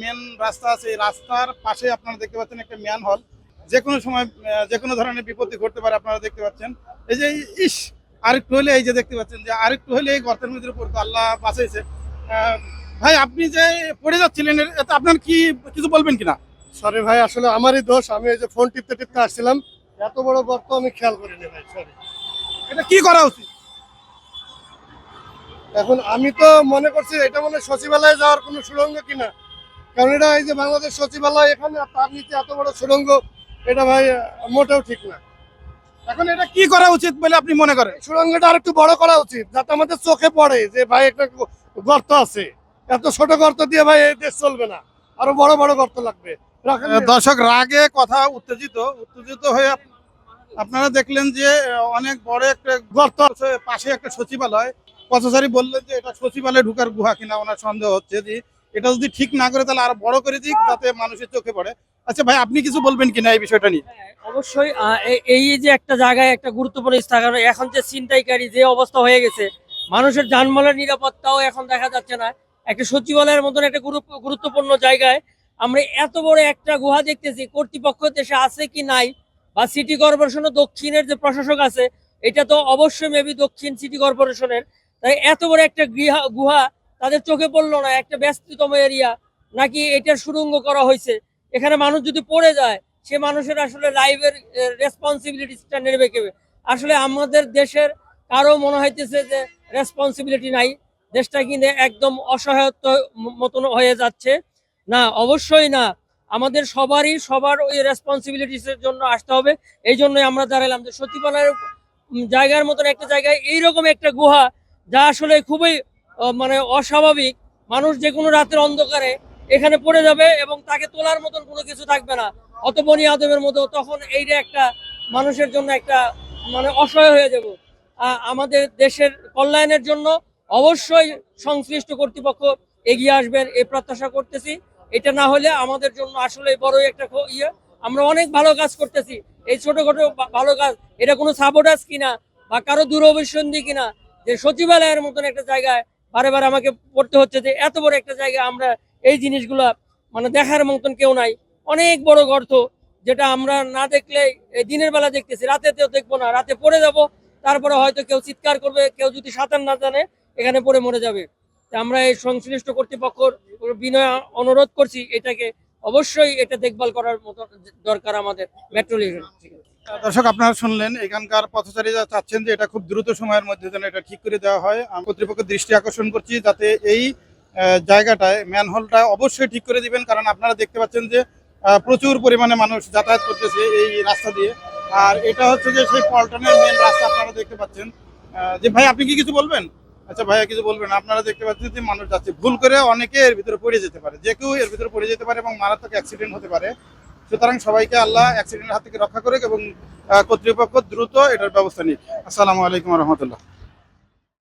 Main রাস্তা আছে এই রাস্তার পাশে আপনারা দেখতে পাচ্ছেন একটা ম্যান হল যে কোনো সময় যে কোনো ধরনের বিপত্তি ঘটতে পারে আপনারা দেখতে পাচ্ছেন। এই যে ইস আরেকটু হলে এই যে দেখতে পাচ্ছেন যে আরেকটু হলে এই গর্তের মধ্যে পড়তো আল্লাহ বাঁচাইছে। ভাই আপনি যে পড়ে যাচ্ছিলেন এতে আপনার কি কিছু বলবেন কিনা? সরি ভাই আসলে আমারই দোষ। আমি এই যে ফোন টিপতে টিপতে আসছিলাম। এত বড় গর্ত আমি খেয়াল করিনি ভাই সরি এটা কি করা উচিত? এখন আমি তো মনে করছি এটা মনে হয় সচিবালয়ে যাওয়ার কোনো সুড়ঙ্গ কিনা? কারণ এটা এই যে বাংলাদেশ সচিবালয় এখানে তার নিচে এত বড় সুড়ঙ্গ এটা ভাই মোটেও ঠিক না। এখন এটা কি করা উচিত বলে আপনি মনে করেন? সুড়ঙ্গটা আর একটু বড় করা উচিত যাতে আমাদের চোখে পড়ে যে ভাই একটা গর্ত আছে। এত ছোট গর্ত দিয়ে ভাই এই দেশ চলবে না আরও বড় বড় গর্ত লাগবে। দর্শক রাগে কথা উত্তেজিত উত্তেজিত হয়ে আপনারা দেখলেন যে অনেক বড় একটা গর্ত আছে পাশে একটা সচিবালয়। পথচারী বললেন যে এটা সচিবালয়ে ঢুকার গুহা কিনা ওনার সন্দেহ হচ্ছে যে এটা যদি ঠিক না করে তাহলে আরও বড় করে দিক যাতে মানুষের চোখে পড়ে। আচ্ছা ভাই আপনি কিছু বলবেন কিনা এই বিষয়টা নিয়ে? হ্যাঁ, অবশ্যই এই- যে একটা জায়গায় একটা গুরুত্বপূর্ণ স্থান এখন যে ছিনতাইকারী যে অবস্থা হয়ে গেছে মানুষের যানবাহনের নিরাপত্তাও এখন দেখা যাচ্ছে না। একটা সচিবালয়ের মতন একটা গুরু- গুরুত্বপূর্ণ জায়গায় আমরা এত বড় একটা গুহা দেখতেছি কর্তৃপক্ষ দেশে আছে কি নাই বা সিটি কর্পোরেশনের দক্ষিণের যে প্রশাসক আছে এটা তো অবশ্যই মেবি দক্ষিণ সিটি কর্পোরেশনের। তাই এত বড় একটা গৃহা গুহা তাদের চোখে পড়ল না, একটা ব্যস্ততম এরিয়া নাকি এটার সুরঙ্গ করা হয়েছে? এখানে মানুষ যদি পড়ে যায়, সে মানুষের আসলে লাইভের রেসপন্সিবিলিটিসটা নেবে কেবে আসলে আমাদের দেশের কারও মনে হইতেছে যে রেসপন্সিবিলিটি নাই। দেশটা কিন্তু একদম অসহায়ত্ব মতন হয়ে যাচ্ছে। না, অবশ্যই না। আমাদের সবারই, সবার ওই রেসপন্সিবিলিটিসের জন্য আসতে হবে। এই জন্যই আমরা দাঁড়ালাম যে সচিবালয়ের জায়গার মতন একটা জায়গায় এইরকম একটা গুহা, যা আসলে খুবই মানে অস্বাভাবিক। মানুষ যে কোনো রাতের অন্ধকারে এখানে পড়ে যাবে এবং তাকে তোলার মতন কোনো কিছু থাকবে না। অত বনি আদমের মতো তখন এইটা একটা মানুষের জন্য একটা মানে অসহায় হয়ে যাব। আমাদের দেশের কল্যাণের জন্য অবশ্যই সংশ্লিষ্ট কর্তৃপক্ষ এগিয়ে আসবেন এই প্রত্যাশা করতেছি। এটা না হলে আমাদের জন্য আসলে বড়ই একটা ইয়ে। আমরা অনেক ভালো কাজ করতেছি। এই ছোটখাটো ভালো কাজ, এটা কোনো সাবোটাস কিনা বা কারও দূরভিসন্ধি কিনা, যে সচিবালয়ের মতন একটা জায়গায় বারে বারে আমাকে পড়তে হচ্ছে যে এত বড় একটা জায়গা আমরা এই জিনিসগুলা মানে দেখার মতন কেউ নাই। অনেক বড় গর্ত যেটা আমরা না দেখলে দিনের বেলা দেখতেছি, রাতেতেও দেখব না। রাতে পড়ে যাব, তারপরে হয়তো কেউ চিৎকার করবে, কেউ যদি সাঁতার না জানে, এখানে পড়ে মরে যাবে। আমরা এই সংশ্লিষ্ট কর্তৃপক্ষর বিনয় অনুরোধ করছি, এটাকে অবশ্যই এটা দেখভাল করার মতো দরকার আমাদের। মেট্রো দর্শক, আপনারা শুনলেন, এখানকার পথচারীরা চাচ্ছেন যে এটা খুব দ্রুত সময়ের মধ্যে যেন এটা ঠিক করে দেওয়া হয়। আমি কর্তৃপক্ষের দৃষ্টি আকর্ষণ করছি যাতে এই জায়গাটায় ম্যানহোলটা অবশ্যই ঠিক করে দিবেন, কারণ আপনারা দেখতে পাচ্ছেন যে প্রচুর পরিমাণে মানুষ যাতায়াত করতেছে এই রাস্তা দিয়ে। আর এটা হচ্ছে যে সেই পল্টনের মেন রাস্তা আপনারা দেখতে পাচ্ছেন। যে ভাই, আপনি কি কিছু বলবেন? আচ্ছা ভাইয়া, কিছু বলবেন? আপনারা দেখতে পাচ্ছেন যে মানুষ যাচ্ছে। ভুল করে অনেকে এর ভিতরে পড়ে যেতে পারে। যে কেউ এর ভিতরে পড়ে যেতে পারে এবং মারাত্মক অ্যাক্সিডেন্ট হতে পারে। সুতরাং সবাইকে আল্লাহ অ্যাক্সিডেন্টের হাত থেকে রক্ষা করুক এবং কর্তৃপক্ষ দ্রুত এটার ব্যবস্থা নিক। আসসালামু আলাইকুম রহমতুল্লাহ।